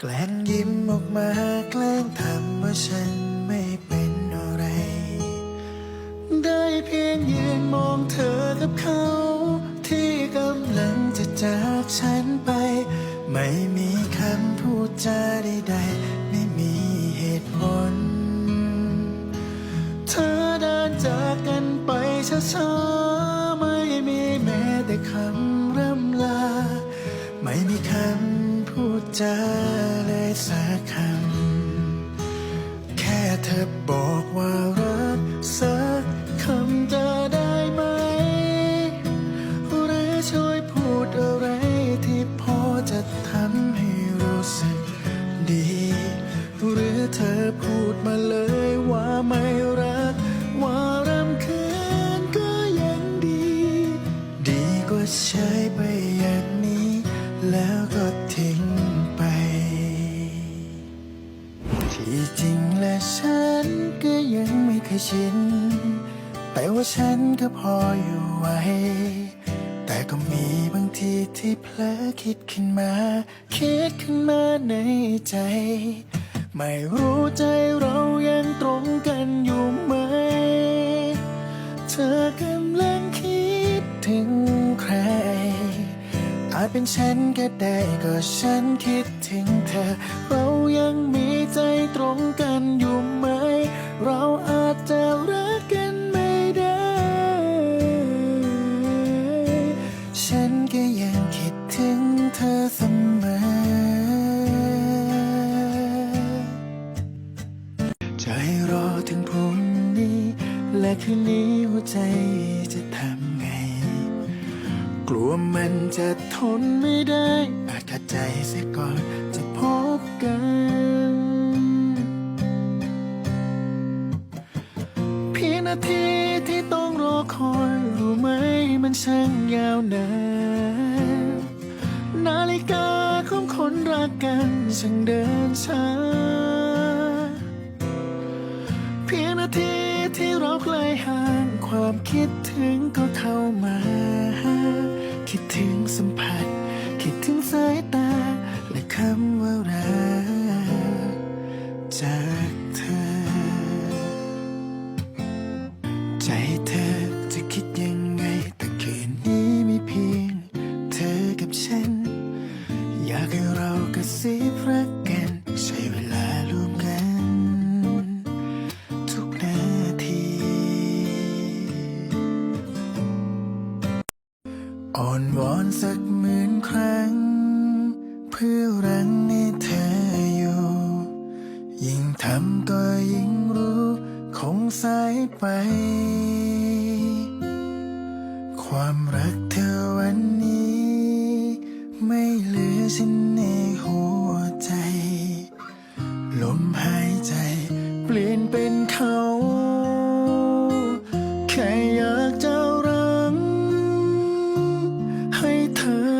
แกล้งยิ้มออกมาแกล้งทำว่าฉันไม่เป็นอะไร ได้เพียงยืนมองเธอกับเขา ที่กำลังจะจากฉันไป ไม่มีคำพูดจาใดๆไม่มีเหตุผล เธอเดินจากกันไปช้าๆไม่มีแม้แต่คำร่ำลา ไม่มีคำพูดจา สักคำ ชิน แต่ว่าฉันก็พออยู่ไหว แต่ก็มีบางทีที่เผลอคิดขึ้นมา คิดขึ้นมาในใจ ไม่รู้ใจเรายังตรงกันอยู่ไหม เธอกำลังคิดถึงใคร อาจเป็นฉันก็ได้ก็ฉันคิดถึงเธอ เรายังมีใจตรงกันอยู่ไหม ถึงพรุ่งนี้ และคืนนี้หัวใจจะทำไง กลัวมันจะทนไม่ได้อาจขาดใจเสียก่อนจะพบกัน เพียงนาทีที่ต้องรอคอยรู้ไหมมันช่างยาวนานนาฬิกาของคนรักกันช่างเดินช้า นาทีที่เราใกลห่างความคิดถึงก็เข้ามา คิดถึงสัมผัส คิดถึงสายตา และคำว่ารักจากเธอ ใจเธอจะคิดยังไงแต่คืนนี้มีเพียง เธอกับฉัน อยากให้เรากระซิบรักกันใช้เวลา อ่อนวอนสักหมื่นครั้ง เพื่อรังในเธออยู่ ยิ่งทำก็ยิ่งรู้ คงสายไป ความรักเธอวันนี้ ไม่เหลือฉันในหัวใจ ลมหายใจ เปลี่ยนเป็นเขา her.